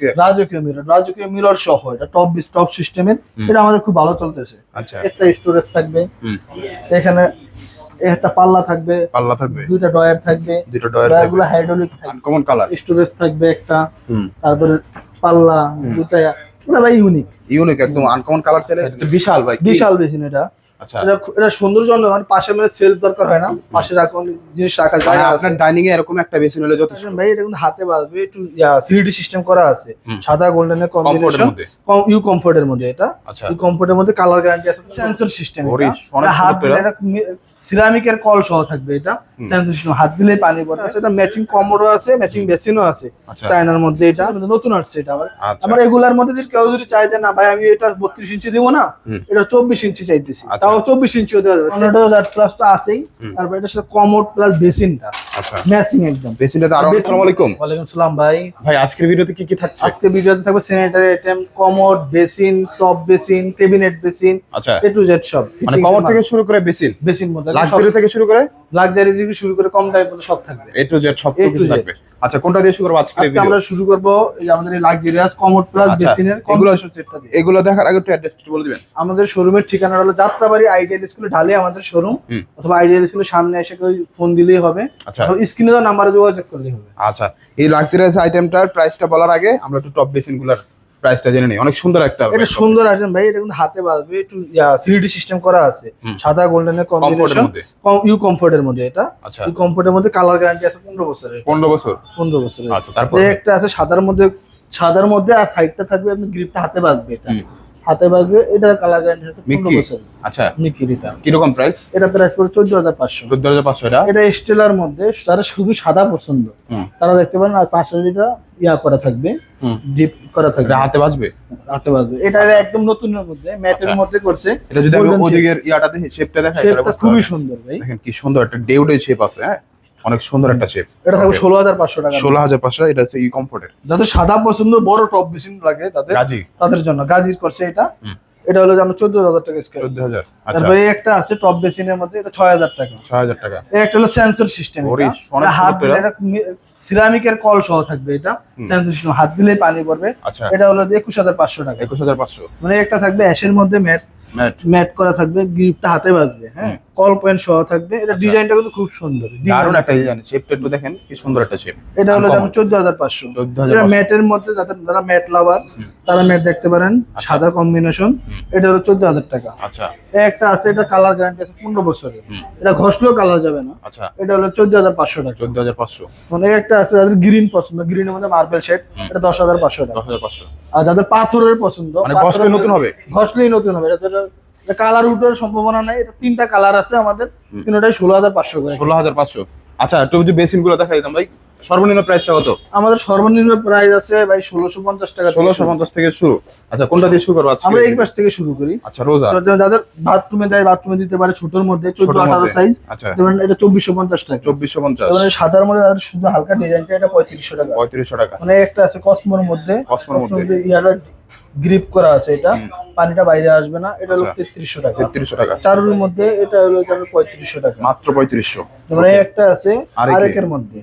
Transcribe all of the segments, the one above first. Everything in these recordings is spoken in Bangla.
রাজকীয় রাজকীয় মিরর রাজকীয় মিরর সহ এটা টপ টপ সিস্টেমের এটা আমাদের খুব ভালো চলতেছে। আচ্ছা। একটা স্টোরেজ থাকবে। এখানে একটা পাল্লা থাকবে। পাল্লা থাকবে। দুইটা ডয়ার থাকবে। দুটো ডয়ার ডয়ারগুলো হাইড্রোলিক থাকবে। আনকমন কালার স্টোরেজ থাকবে একটা। তারপরে পাল্লা দুটা এটা ভাই ইউনিক ইউনিক একদম আনকমন কালার চলে এটা বিশাল ভাই। বিশাল বেশিন এটা। এটা সুন্দর জন্য মানে পাশে মানে সেলফ দরকার হয় না। পাশে রাখুন জিনিস রাখা যায় আপনার ডাইনিং এ এরকম একটা বেসিন হলে যথেষ্ট। ভাই এটা কিন্তু হাতে বাজবে একটু থ্রি ডি সিস্টেম করা আছে। সাদা গোল্ডেন এর কম্বিনেশন মধ্যে। ইউ কমফোর্টের মধ্যে এটা। আচ্ছা। ইউ কমফোর্টের মধ্যে কালার গ্যারান্টি আছে। সেন্সর সিস্টেম ওরে, হাত এটা। সিরামিকের কল সহ থাকবে এটা। সেন্সেশন হাত দিলে পানি পড়ে আছে এটা ম্যাচিং কমরও আছে ম্যাচিং বেসিনও আছে। আচ্ছা। চায়নার মধ্যে এটা। নতুন আসছে এটা আবার। আমার আবার এগুলার মধ্যে যদি কেউ যদি চাই যে না ভাই আমি এটা বত্রিশ ইঞ্চি দিব না এটা চব্বিশ ইঞ্চি চাইতেছি। আচ্ছা। তাও চব্বিশ ইঞ্চি দেওয়া যাবে। প্লাস তো আছেই। তারপর এটা সাথে কমর প্লাস বেসিনটা আচ্ছা। ম্যাচিং একদম। বেসিনটাতে আরও আসসালামু আলাইকুম। ওয়ালাইকুম সালাম ভাই। ভাই আজকের ভিডিওতে কি কি থাকছে? আজকে ভিডিওতে থাকবে sanitary item commode basin top basin cabinet basin আচ্ছা। এ টু জেড সব। মানে কভার থেকে শুরু করে বেসিন বেসিন মধ্যে। লাক্সারি থেকে শুরু করে? লাক্সারি থেকে শুরু করে কম দামে পর্যন্ত সব থাকবে। এ টু জেড সব কিছু থাকবে। আচ্ছা কোনটা দিয়ে শুরু করব আজকের আজকে আমরা শুরু করব এই যে আমাদের লাক্সারিয়াস কমোড প্লাস আচ্ছা, বেসিনের এগুলো- কম্বিনেশন সেটটা দিয়ে। এগুলো দেখার আগে একটু অ্যাড্রেস বলে দিবেন। আমাদের শোরুমের ঠিকানা হলো যাত্রাবাড়ি আইডিয়াল স্কুলে ঢালে আমাদের শোরুম অথবা আইডিয়াল স্কুলের সামনে এসে ফোন দিলেই হবে। আচ্ছা। স্ক্রিনে দেওয়া নাম্বারে যোগাযোগ করলেই হবে। আচ্ছা এই লাক্সারিয়াস আইটেমটার প্রাইসটা বলার আগে আমরা একটু টপ বেসিনগুলার প্রাইসটা জেনে নিই। অনেক সুন্দর একটা এটা সুন্দর আইটেম ভাই এটা কিন্তু হাতে বাজবে একটু থ্রি সিস্টেম করা আছে। সাদা গোল্ডেনের কম্বিনেশন ইউ কমফোর্টের মধ্যে এটা। আচ্ছা। ইউ কমফোর্টের মধ্যে কালার গ্যারান্টি আছে পনেরো বছরের। পনেরো বছর? পনেরো বছরের। আচ্ছা তারপর? একটা আছে সাদার মধ্যে সাদার মধ্যে আর সাইডটা থাকবে আপনি গ্রিপটা হাতে বাজবে এটা। হাতে বাজবে এটা কালার গ্যারান্টি পনেরো মিকি বছর আচ্ছা। মিকির এটা কীরকম প্রাইস এটা প্রাইস পড়ে চোদ্দ হাজার পাঁচশো। চোদ্দ হাজার পাঁচশো এটা? এটা স্টেলার মধ্যে তারা শুধু সাদা পছন্দ। তারা দেখতে পারেন আর পাঁচশো যেটা ইয়া করা থাকবে। ডিপ করা থাকবে। হাতে বাজবে? হাতে বাজবে। এটা একদম নতুনের মধ্যে ম্যাটের আচ্ছা। মধ্যে করছে। এটা যদি আমি। ওদিকের ইয়াটাতে শেপটা দেখাই তাহলে খুবই সুন্দর ভাই। দেখেন কি সুন্দর একটা ডেউডে শেপ আছে হ্যাঁ? অনেক সুন্দর একটা শেপ এটা থাকবে ষোলো হাজার পাঁচশো টাকা। ষোলো হাজার পাঁচশো এটা হচ্ছে ই কমফোর্টের যাদের সাদা পছন্দ বড় টপ মেশিন লাগে তাদের গাজি তাদের জন্য। গাজির করছে এটা। এটা হলো আমরা চোদ্দ হাজার টাকা স্কোয়ার চোদ্দ হাজার আচ্ছা। তারপরে একটা আছে টপ বেসিনের মধ্যে এটা ছয় হাজার টাকা। ছয় হাজার টাকা। একটা হলো সেন্সর সিস্টেম হাত দিলে এটা সিরামিকের কল সহ থাকবে এটা। সেন্সর সিস্টেম হাত দিলেই পানি পড়বে। আচ্ছা। এটা হলো একুশ হাজার পাঁচশো টাকা। একুশ হাজার পাঁচশো। মানে একটা থাকবে অ্যাশের মধ্যে ম্যাট ম্যাট করা থাকবে গ্রিপটা হাতে বাজবে হ্যাঁ? কল পয়েন্ট সহ থাকবে। এটা আচ্ছা। ডিজাইনটা কিন্তু খুব সুন্দর। দারুণ একটা ডিজাইন শেপটা একটু দেখেন কি সুন্দর একটা শেপ এটা হলো হাজার পাঁচশো। চোদ্দ এটা ম্যাটের মধ্যে যাদের যারা ম্যাট লাভার তারা ম্যাট দেখতে পারেন আচ্ছা। সাদা কম্বিনেশন এটা হলো চোদ্দ হাজার টাকা। আচ্ছা। একটা আছে এটা কালার গ্যারান্টি আছে পনেরো বছরের। এটা ঘষলেও কালার যাবে না। আচ্ছা। এটা হলো চোদ্দ হাজার পাঁচশো টাকা। চোদ্দ হাজার পাঁচশো। মানে একটা আছে যাদের গ্রিন পছন্দ গ্রিনের মধ্যে মার্বেল শেড এটা দশ হাজার পাঁচশো টাকা। দশ হাজার পাঁচশো। আর যাদের পাথরের পছন্দ মানে ঘষলে নতুন হবে? ঘষলেই নতুন হবে। এটা কালার উঠার সম্ভাবনা নাই এটা তিনটা কালার আছে আমাদের তিনটাই ষোলো হাজার পাঁচশো করে। ষোলো হাজার পাঁচশো। আচ্ছা একটু যদি বেসিনগুলো দেখাই দিতাম ভাই সর্বনিম্ন প্রাইসটা কত? আমাদের সর্বনিম্ন প্রাইস আছে ভাই ষোলোশো পঞ্চাশ টাকা ষোলোশো। পঞ্চাশ থেকে শুরু। আচ্ছা কোনটা দিয়ে শুরু করব আজকে? আমরা এই পাশ থেকে শুরু করি। আচ্ছা রোজা। যাদের বাথরুমে দেয় বাথরুমে দিতে পারে ছোটর মধ্যে চোদ্দ আঠারো। সাইজ আচ্ছা। যেমন এটা চব্বিশশো পঞ্চাশ টাকা। চব্বিশশো পঞ্চাশ। এবারে সাদার মধ্যে যাদের শুধু হালকা ডিজাইনটা এটা পঁয়ত্রিশশো টাকা। পঁয়ত্রিশশো টাকা। মানে একটা আছে কসমোর মধ্যে। কসমোর মধ্যে। ইয়ারা গ্রিপ করা আছে এটা। পানিটা বাইরে আসবে না। এটা হলো আচ্ছা। তেত্রিশশো টাকা। তেত্রিশশো টাকা। চারুর মধ্যে এটা হলো যেমন পঁয়ত্রিশশো টাকা। মাত্র পঁয়ত্রিশশো। এই একটা আছে আরেকে। আরেকের মধ্যে।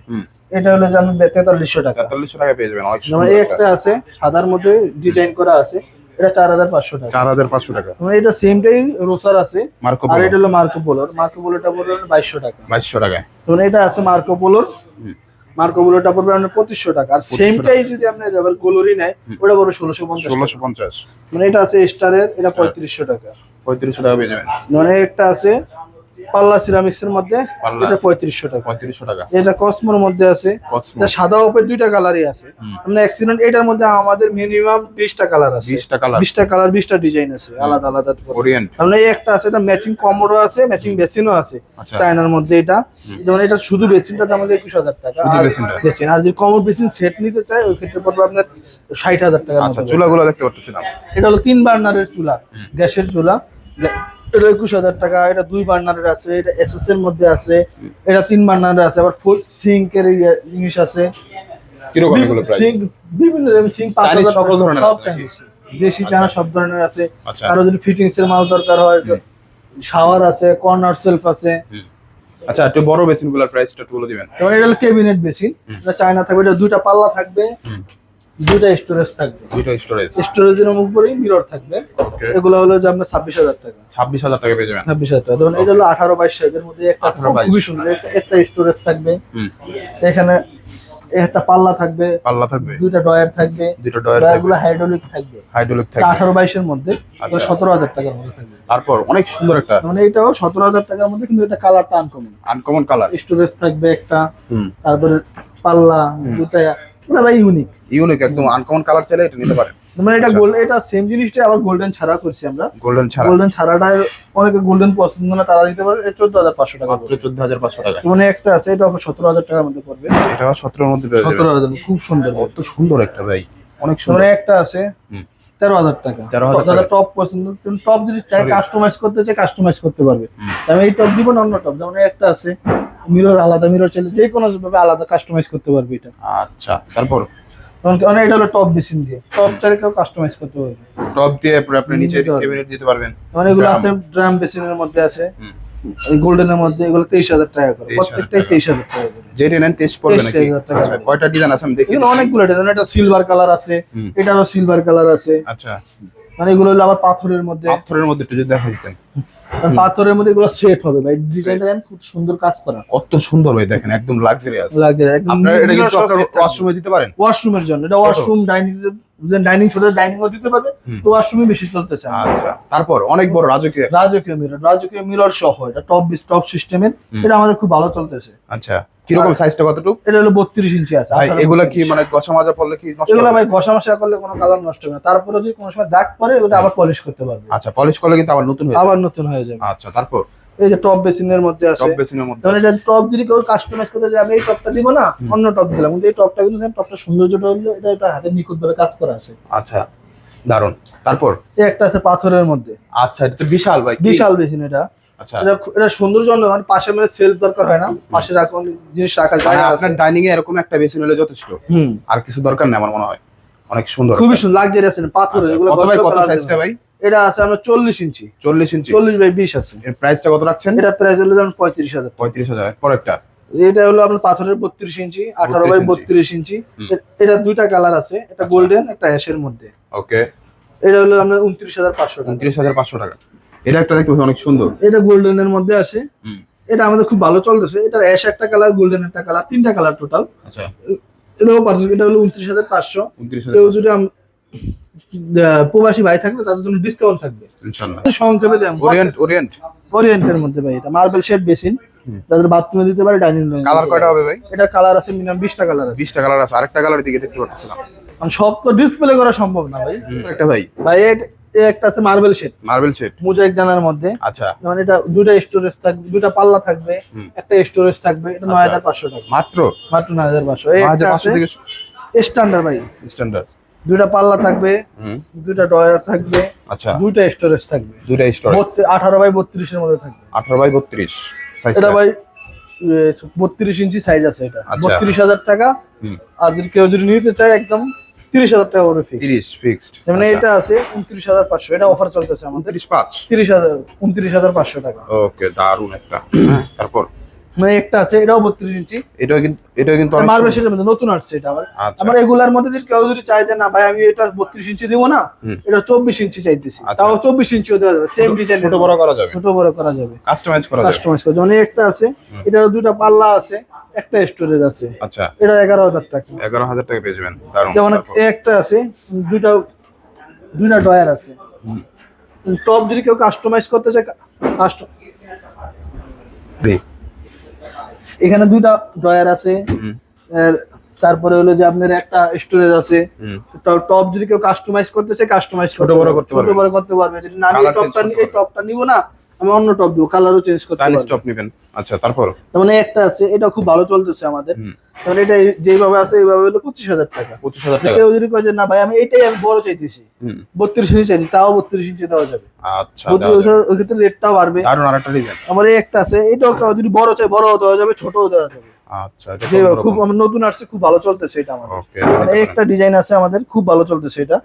এটা হলো যেমন তেতাল্লিশশো টাকা। তেতাল্লিশশো টাকা পেয়ে যাবেন। যেমন এই একটা। আছে সাদার মধ্যে ডিজাইন করা আছে এটা চার হাজার পাঁচশো টাকা। চার হাজার পাঁচশো টাকা। যেমন এটা সেমটাই রোসার আছে। মার্কো আর এটা হলো মার্কো পোলোর। মার্কো পোলোটা পড়বে বাইশশো টাকা। বাইশশো টাকায়। যেমন এটা আছে মার্কো পোলোর। হুম। মার্কো পোলোটা পড়বে আপনার পঁচিশশো টাকা। আর 2500 সেমটাই যদি আপনি আবার গোলোরি নেয় ওটা পড়বে ষোলোশো পঞ্চাশ ষোলোশো পঞ্চাশ। মানে এটা আছে স্টারের এটা পঁয়ত্রিশশো টাকা। পঁয়ত্রিশশো টাকা পেয়ে যাবেন। মানে একটা আছে পাল্লা সিরামিক্স এর মধ্যে এটা পঁয়ত্রিশশো টাকা। পঁয়ত্রিশশো টাকা। এটা কসমোর মধ্যে আছে। এটা সাদা উপরে দুইটা কালারই আছে। মানে অ্যাক্সিডেন্ট এটার মধ্যে আমাদের মিনিমাম বিশটা কালার আছে। বিশটা কালার বিশটা কালার বিশটা ডিজাইন আছে। আলাদা আলাদা তাহলে এই একটা আছে এটা ম্যাচিং কমোডো আছে ম্যাচিং বেসিনও আছে। আচ্ছা। চায়নার মধ্যে এটা। যেমন এটা শুধু বেসিনটা দাম একুশ হাজার টাকা। শুধু বেসিনটা? বেসিন আর যদি কমোড বেসিন সেট নিতে চায় ওই ক্ষেত্রে পড়বে আপনার ষাট হাজার টাকা আচ্ছা চুলাগুলো দেখতে পারতেছিলাম এটা হলো তিন বার্নারের চুলা গ্যাসের চুলা। এটা একুশ হাজার টাকা এটা দুই বার্নারের আছে এটা এসএস এর মধ্যে আছে এটা তিন বার্নারের আছে আবার ফুল সিঙ্কের জিনিস আছে। কীরকম এগুলো প্রাইস সিঙ্ক বিভিন্ন সিঙ্ক পাঁচ হাজার সকল ধরনের আছে। দেশি চানা সব ধরনের আছে। আচ্ছা। কারও যদি ফিটিংস এর মাল দরকার হয় শাওয়ার আছে কর্নার সেলফ আছে। আচ্ছা একটু বড় বেসিনগুলোর প্রাইসটা একটু বলে দিবেন। যেমন এটা হলো কেবিনেট বেসিন। এটা চায়না থাকবে এটা দুইটা পাল্লা থাকবে। দুইটা স্টোরেজ থাকবে। দুইটা স্টোরেজ স্টোরেজের উপরেই মিরর থাকবে। এগুলো হলো যে আপনার ছাব্বিশ হাজার টাকা। ছাব্বিশ হাজার টাকা পেয়ে যাবেন। ছাব্বিশ হাজার টাকা। ধরুন এটা হলো আঠারো বাইশ সাইজের মধ্যে একটা 18 22 খুবই সুন্দর। একটা- স্টোরেজ থাকবে। এখানে একটা পাল্লা থাকবে। পাল্লা থাকবে। দুইটা ডয়ার থাকবে। দুটো ডয়ার থাকবে। ডয়ারগুলো হাইড্রোলিক থাকবে। হাইড্রোলিক থাকবে। আঠারো বাইশের মধ্যে। আচ্ছা। সতেরো হাজার টাকার মধ্যে থাকবে। তারপর অনেক সুন্দর একটা মানে এটাও সতেরো হাজার টাকার মধ্যে কিন্তু এটা কালারটা আনকমন আনকমন কালার স্টোরেজ থাকবে একটা। তারপরে পাল্লা দুটা পুরো ভাই ইউনিক ইউনিক একদম আনকমন কালার চাইলে এটা নিতে পারেন। মানে এটা আচ্ছা। গোল্ড এটা সেম জিনিসটা আবার গোল্ডেন ছাড়া করছি আমরা। গোল্ডেন ছাড়া। গোল্ডেন ছাড়াটা অনেকে গোল্ডেন পছন্দ না তারা দিতে পারে চোদ্দ হাজার পাঁচশো টাকা মাত্র চোদ্দ হাজার পাঁচশো টাকা। মানে একটা আছে এটা সতেরো হাজার টাকার মধ্যে পড়বে। এটা সতেরোর মধ্যে সতেরো হাজার খুব সুন্দর। কত সুন্দর একটা ভাই। অনেক সুন্দর। মানে একটা আছে হুম। তেরো হাজার টাকা। 13,000 যারা টাকা। টপ পছন্দ টপ যদি চাই কাস্টমাইজ করতে চাই কাস্টমাইজ করতে পারবে। আমি এই টপ দিব না অন্য টপ যেমন একটা আছে মিরর আলাদা মিরর চাইলে যে কোনো ভাবে আলাদা কাস্টমাইজ করতে পারবে এটা। আচ্ছা তারপর? কারণ এটা হলো টপ বেসিন দিয়ে। টপ চাইলে কেউ কাস্টমাইজ করতে পারবে। টপ দিয়ে আপনি নিচে। ক্যাবিনেট দিতে পারবেন। মানে এগুলো আছে ড্রাম বেসিনের মধ্যে আছে। এই গোল্ডেনের মধ্যে এগুলো তেইশ হাজার টাকা করে। 23,000 প্রত্যেকটাই। তেইশ হাজার টাকা করে। যেটা নেন টেস্ট পড়বে নাকি? আচ্ছা কয়টা ডিজাইন আছে আমি দেখি অনেকগুলো ডিজাইন এটা সিলভার কালার আছে। এটারও সিলভার কালার আছে। আচ্ছা। মানে এগুলো হলো আবার পাথরের মধ্যে। পাথরের মধ্যে একটু যদি দেখা দিতেন পাথরের মধ্যে এগুলো সেট হবে ভাই। ডিজাইনটা দেখেন খুব সুন্দর কাজ করা। কত সুন্দর ভাই দেখেন একদম লাক্সারিয়াস লাক্সারিয়াস আপনারা এটা থাকবে। ওয়াশরুমে দিতে পারেন? ওয়াশরুমের জন্য এটা ওয়াশরুম ডাইনিং ডাইনিং ছোট ডাইনিং ও দিতে পারবে তো ওয়াশরুমে বেশি চলতেছে আমাদের। আচ্ছা তারপর অনেক বড় রাজকীয়। রাজকীয় মিরর রাজকীয় মিরর সহ এটা টপ টপ সিস্টেমের এটা আমাদের খুব ভালো চলতেছে। আচ্ছা কীরকম সাইজটা কতটুকু? এটা হলো বত্রিশ ইঞ্চি আছে ভাই 18 এগুলা কি মানে গসা মাজা পড়লে কি নষ্ট এগুলো? ভাই ঘষা মশা করলে কোনো কালার নষ্ট হবে না। তারপরে যদি কোনো সময় দাগ পরে ওটা আবার পলিশ করতে পারবে। আচ্ছা পলিশ করলে কিন্তু আবার নতুন হয়ে যাবে। আবার নতুন হয়ে যাবে। আচ্ছা তারপর? এই যে টপ বেসিনের মধ্যে আছে। টপ বেসিনের মধ্যে এটা টপ যদি কেউ কাস্টমাইজ করতে যায় আমি এই টপটা দিব না অন্য টপ দিলাম। কিন্তু এই টপটা কিন্তু টপটা সৌন্দর্যটা হলো এটা এটা হাতে কাজ করা আছে। আচ্ছা দারুণ তারপর? এই একটা আছে পাথরের মধ্যে। আচ্ছা এটা তো বিশাল ভাই বিশাল বেসিন এটা। আচ্ছা। এটা সৌন্দর্য মানে পাশে মানে সেলফ দরকার হয় না। পাশে রাখুন জিনিস আছে। আপনার ডাইনিং এ এরকম একটা বেসিন হলে যথেষ্ট। হুম। আর কিছু দরকার নেই আমার মনে হয়। অনেক সুন্দর খুবই সুন্দর লাগজারি আছে পাথরের এগুলো কত ভাই কত সাইজটা ভাই? এটা আছে আমরা চল্লিশ ইঞ্চি। চল্লিশ ইঞ্চি। চল্লিশ বাই বিশ আছে। এর প্রাইসটা কত রাখছেন? এটা প্রাইস হলো যেমন পঁয়ত্রিশ হাজার পঁয়ত্রিশ হাজার পরেরটা? এটা হলো আপনার পাথরের বত্রিশ ইঞ্চি আঠারো বাই বত্রিশ ইঞ্চি। এটা দুইটা কালার আছে আচ্ছা। গোল্ডেন একটা অ্যাশের মধ্যে। ওকে এটা হলো আপনার উনত্রিশ হাজার পাঁচশো টাকা। উনত্রিশ হাজার পাঁচশো টাকা। এটা একটা দেখতে অনেক সুন্দর। এটা গোল্ডেনের মধ্যে আছে। এটা আমাদের খুব ভালো চলতেছে। এটা অ্যাশ একটা কালার গোল্ডেন একটা কালার তিনটা কালার টোটাল আচ্ছা। এটাও পারছে এটা হলো উনত্রিশ হাজার পাঁচশো। কেউ যদি প্রবাসী ভাই থাকলে তাদের জন্য ডিসকাউন্ট থাকবে। ইনশাল্লাহ সংক্ষেপে দেন ওরিয়েন্ট ওরিয়েন্ট ওরিয়েন্টের মধ্যে ভাই এটা। Marble shade basin. যাদের বাথরুমে দিতে পারে ডাইনিং রুমে কালার কয়টা হবে ভাই? এটা কালার আছে মিনিমাম বিশটা কালার আছে। বিশটা কালার আছে। আরেকটা কালার দিকে দেখতে পাচ্ছিলাম কারণ সব তো ডিসপ্লে করা সম্ভব না ভাই। একটা ভাই। ভাই একটা আছে marble shade marble set mosaic জানার মধ্যে। আচ্ছা। মানে এটা দুইটা স্টোরেজ থাকবে দুইটা পাল্লা থাকবে একটা স্টোরেজ থাকবে এটা নয় হাজার পাঁচশো টাকা। মাত্র? মাত্র নয় হাজার পাঁচশো। এই পাঁচ একটা হাজার পাঁচশো আছে থেকে স্ট্যান্ডার্ড ভাই। স্ট্যান্ডার্ড দুইটা পাল্লা থাকবে দুইটা ডয়ার থাকবে আচ্ছা। দুইটা স্টোরেজ থাকবে। দুইটা স্টোরেজ বত্রিশ- আঠারো বাই বত্রিশের মধ্যে থাকবে। আঠারো বাই বত্রিশ সাইজটা এটা ভাই বত্রিশ ইঞ্চি সাইজ আছে এটা। আচ্ছা। বত্রিশ হাজার টাকা। আর যদি কেউ যদি নিতে চায় একদম তিরিশ হাজার টাকা করে ফিক্স তিরিশ ফিক্সড মানে এটা আছে উনত্রিশ হাজার পাঁচশো। এটা অফার চলতেছে আমাদের। তিরিশ পাঁচ। তিরিশ হাজার উনত্রিশ হাজার পাঁচশো টাকা। ওকে দারুণ একটা। তারপর? মানে একটা আছে এটাও বত্রিশ ইঞ্চি। এটাও কিন্তু এটাও কিন্তু অনেক মার্বেল। মধ্যে নতুন আসছে এটা আবার। আচ্ছা। আমার এগুলার মধ্যে যদি কেউ যদি চায় যে না ভাই আমি এটা বত্রিশ ইঞ্চি দিব না এটা চব্বিশ ইঞ্চি চাইতেছি। আচ্ছা। তাও চব্বিশ ইঞ্চিও দেওয়া যাবে সেম ডিজাইন ছোট বড় করা যাবে। ছোট বড় করা যাবে। কাস্টমাইজ করা যাবে। কাস্টমাইজ করা এই একটা আছে। এটার দুটা পাল্লা আছে একটা স্টোরেজ আছে। আচ্ছা। এটা এগারো হাজার টাকা। এগারো হাজার টাকা পেয়ে যাবেন। দারুণ যেমন একটা আছে দুইটা দুইটা ডয়ার আছে। টপ যদি কেউ কাস্টমাইজ করতে চায় কাস্টম। এখানে দুইটা ড্রয়ার আছে। তারপরে হলো যে আপনার একটা স্টোরেজ আছে। টপ যদি কেউ কাস্টমাইজ করতে চায় কাস্টমাইজ ছোট বড় করতে ছোট পারবে। বড় করতে পারবে। যদি না আমি টপটা এই টপটা নিব না আমি অন্য টপ দিব কালারও চেঞ্জ করতে পারি টপ নেবেন। আচ্ছা তারপর? মানে একটা আছে এটা খুব ভালো চলতেছে আমাদের। মানে এটা যেভাবে আছে এইভাবে হলো পঁচিশ হাজার টাকা। পঁচিশ হাজার টাকা। কেউ যদি কয় যে না ভাই আমি এইটাই আমি বড় চাইতেছি। হুম, বত্রিশ ইঞ্চি চাইছি তাও বত্রিশ ইঞ্চি দেওয়া যাবে। আচ্ছা। ওই ক্ষেত্রে রেটটাও বাড়বে। আরেকটা ডিজাইন আমার একটা আছে এটাও যদি বড় চাই বড় দেওয়া যাবে ছোটও দেওয়া যাবে। আচ্ছা খুব নতুন আসছে খুব ভালো চলতেছে এটা আমাদের। মানে একটা ডিজাইন আছে আমাদের খুব ভালো চলতেছে এটা।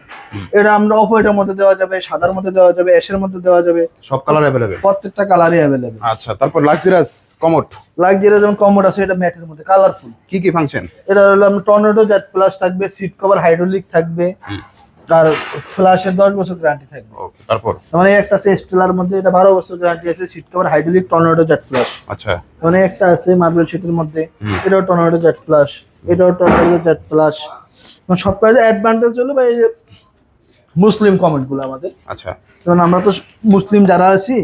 এটা আমরা অফ হোয়াইটের মধ্যে দেওয়া যাবে সাদার মধ্যে দেওয়া যাবে অ্যাশের মধ্যে দেওয়া যাবে। সব কালার প্রত্যেকটা কালারই আচ্ছা তারপর লাক্সারিয়াস কমোড যেমন কমোড আছে এটা ম্যাটের মধ্যে কালারফুল কি কি ফাংশন এটা হলো টর্নেডো জেট প্লাস থাকবে সিট কভার হাইড্রোলিক থাকবে। হুম। ফ্ল্যাশের দশ বছর গ্যারান্টি থাকবে ওকে তারপর মানে একটা আছে স্টেলার মধ্যে এটা বারো বছর গ্যারান্টি আছে seat cover hydraulic tornado jet flush আচ্ছা মানে একটা আছে মার্বেল সিটের মধ্যে। এটাও টর্নেডো জেট ফ্লাশ এটাও টর্নেডো জেট ফ্লাশ সবটাই অ্যাডভান্টেজ হলো ভাই মুসলিম কমেন্টগুলো আমাদের। আচ্ছা। যেমন আমরা তো মুসলিম যারা আছি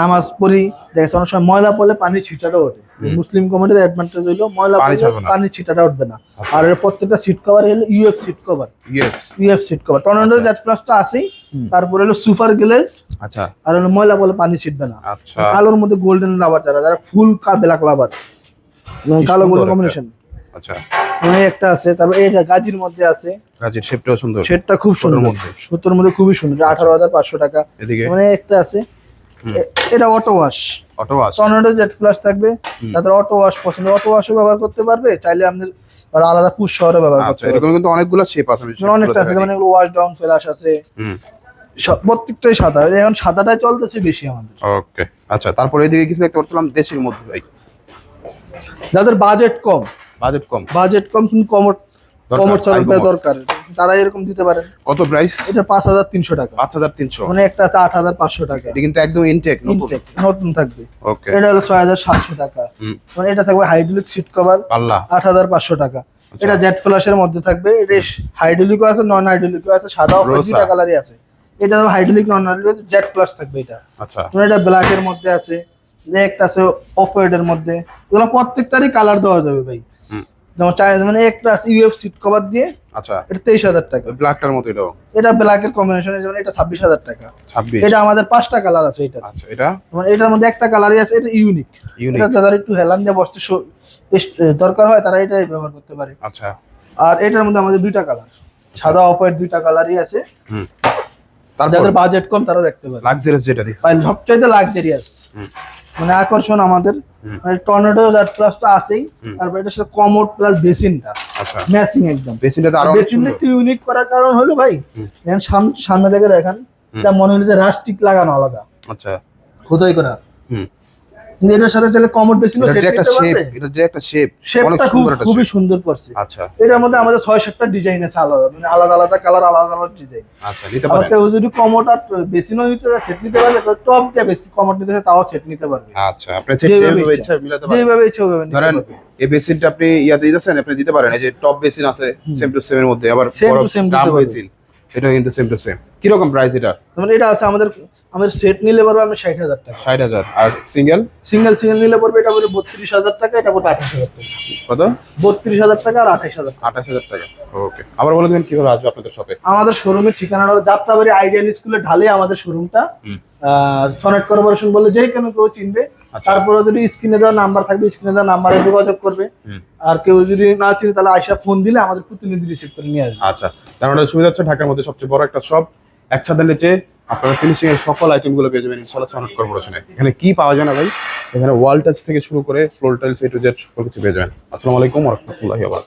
নামাজ পড়ি দেখছি অনেক সময় ময়লা পড়লে পানির ছিটাটা ওঠে। মুসলিম কমেন্টের অ্যাডভান্টেজ হইল ময়লা পানির ছিটাটা উঠবে না। আচ্ছা। আর এর প্রত্যেকটা সিট কভার হলো UF seat cover UF seat cover tornado আচ্ছা। জেট ফ্লাশটা আছেই। তারপরে হলো সুপার গ্লেজ আচ্ছা। আর হলো ময়লা পড়লে পানি ছিটবে না। আচ্ছা। কালোর মধ্যে গোল্ডেন লাভার যারা যারা ফুল কা ব্ল্যাক লাভার কালো গোল্ডেন কম্বিনেশন আচ্ছা। মানে একটা আছে তারপর এটা গাজির মধ্যে আছে। গাছের শেপটাও সুন্দর। সেটটা খুব সুন্দর। মধ্যে। সুতোর মধ্যে খুবই সুন্দর। আঠারো হাজার পাঁচশো টাকা। এদিকে? মানে একটা আছে। এটা অটো ওয়াশ অটো আস টর্নেডো জেট ফ্লাশ থাকবে। তাদের অটো ওয়াশ পছন্দ। অটো ওয়াশও ব্যবহার করতে পারবে। চাইলে আপনি আর আলাদা পুশ শহরে ব্যবহার আচ্ছা করতে পারবে এরকম কিন্তু অনেকগুলো শেপ আছে। অনেকটা আছে যেমন ওয়াশ ডাউন ফ্লাশ আছে। প্রত্যেকটাই সাদা। এখন সাদাটাই চলতেছে বেশি আমাদের। ওকে আচ্ছা তারপরে এদিকে কিছু দেখতে পাচ্ছিলাম দেশের মধ্যে ভাই। যাদের বাজেট কম। বাজেট কম। বাজেট কম কিন্তু কমর দরকার, কমর high দরকার। তারা এরকম দিতে পারেন কত প্রাইস এটা পাঁচ হাজার তিনশো টাকা। পাঁচ হাজার তিনশো। মানে একটা আছে আট হাজার পাঁচশো টাকা। এটা কিন্তু একদম ইনটেক নতুন। নতুন থাকবে। ওকে এটা হলো ছয় হাজার সাতশো টাকা। মানে এটা থাকবে হাইড্রোলিক সিট কভার পাল্লা। আট হাজার পাঁচশো টাকা। আচ্ছা। এটা জেট ফ্লাশের মধ্যে থাকবে। এটা হাইড্রোলিকও আছে নন হাইড্রোলিকও আছে সাদা দুটা কালারই আছে। এটা hydraulic non hydraulic jet flush থাকবে এটা। আচ্ছা। মানে এটা ব্ল্যাক এর মধ্যে আছে। একটা আছে অফ হোয়াইট এর মধ্যে। এগুলো প্রত্যেকটারই কালার দেওয়া যাবে ভাই। যেমন চাই মানে একটা আছে ইউএফ সিট কভার দিয়ে আচ্ছা। এটা তেইশ হাজার টাকা। ব্ল্যাকটার মতো এটাও? এটা ব্ল্যাক এর কম্বিনেশন যেমন এটা ছাব্বিশ হাজার টাকা। ছাব্বিশ? এটা আমাদের পাঁচটা কালার আছে এটা আচ্ছা এটা? মানে এটার মধ্যে একটা কালারই আছে এটা ইউনিক ইউনিক এটা একটু হেলান দিয়ে বসতে দরকার হয় তারা এটাই ব্যবহার করতে পারে। আচ্ছা। আর এটার মধ্যে আমাদের দুইটা কালার সাদা অফ হোয়াইট দুইটা কালারই আছে। হুম। তারপর? যাদের বাজেট কম তারা দেখতে পারে। লাক্সারিয়াস যেটা আর সবচাইতে লাক্সারিয়াস। মানে আকর্ষণ আমাদের টর্নেডো জাট প্লাস তো আছেই। তারপর এটা সাথে কমোড প্লাস বেসিনটা আচ্ছা। ম্যাচিং একদম। বেসিনটা তো আরও বেসিনটা একটু ইউনিক করার কারণ হলো ভাই। এখন সাম- সামনে থেকে দেখেন। এটা মনে হলো যে রাস্টিক লাগানো আলাদা। আচ্ছা। খোদাই করা। হুম। কিন্তু এটার সাথে কমোড এটার যে একটা শেপ যে একটা শেপ অনেক শেপটা সুন্দর একটা খুবই সুন্দর করছে। আচ্ছা। এটার মধ্যে আমাদের ছয় সাতটা ডিজাইন আছে আলাদা মানে আলাদা আলাদা কালার আলাদা আলাদা ডিজাইন আচ্ছা নিতে আবার পারেন কেউ যদি কমোড আর বেসিনও নিতে চায় সেট নিতে পারবে তো টপ দিয়ে বেশি কমোড নিতে চায় তাও সেট নিতে পারবে। আচ্ছা আপনি সেট যেভাবে যেভাবে ইচ্ছা। ইচ্ছা মিলাতে পারেন। যেভাবে ইচ্ছে ওইভাবে ধরেন এই বেসিনটা আপনি ইয়াতে দিতেছেন আপনি দিতে পারেন। এই যে টপ বেসিন আছে সেম টু সেম এর মধ্যে। আবার পারবে। বেসিন এটা কিন্তু সেম টু সেম কি রকম প্রাইস এটা? যেমন এটা আছে আমাদের আমাদের সেট নিলে পড়বে আমি ষাট হাজার টাকা। ষাট হাজার। আর সিঙ্গেল সিঙ্গেল সিঙ্গেল নিলে পড়বে এটা পড়বে বত্রিশ হাজার টাকা এটা পড়বে আঠাশ হাজার টাকা। কত? বত্রিশ হাজার টাকা আর আঠাশ হাজার টাকা। আঠাশ হাজার টাকা। ওকে আবার বলে দেবেন কীভাবে আসবে আপনাদের শপে আমাদের শোরুমের ঠিকানাটা হলো যাত্রাবাড়ি আইডিয়াল স্কুলের ঢালে আমাদের শোরুমটা। সনেট কর্পোরেশন বলে যে কেন কেউ চিনবে। আচ্ছা। তারপরে যদি স্ক্রিনে দেওয়া নাম্বার থাকবে স্ক্রিনে দেওয়া নাম্বারে যোগাযোগ করবে। আর কেউ যদি না চিনে তাহলে আইসা ফোন দিলে আমাদের প্রতিনিধি রিসিভ করে নিয়ে আসবে। আচ্ছা। তার মানে সুবিধা হচ্ছে ঢাকার মধ্যে সবচেয়ে বড় একটা শপ এক ছাদের নিচে আপনারা ফিনিশিং এর সকল আইটেমগুলো পেয়ে যাবেন, ইনশাআল্লাহ সনট কর্পোরেশনে এখানে কি পাওয়া যায় না ভাই? এখানে ওয়াল টাচ থেকে শুরু করে floor tiles A to Z সকল কিছু পেয়ে যাবেন। আসসালামু আলাইকুম ওয়া রাহমাতুল্লাহি ওয়া বারাকাতুহু।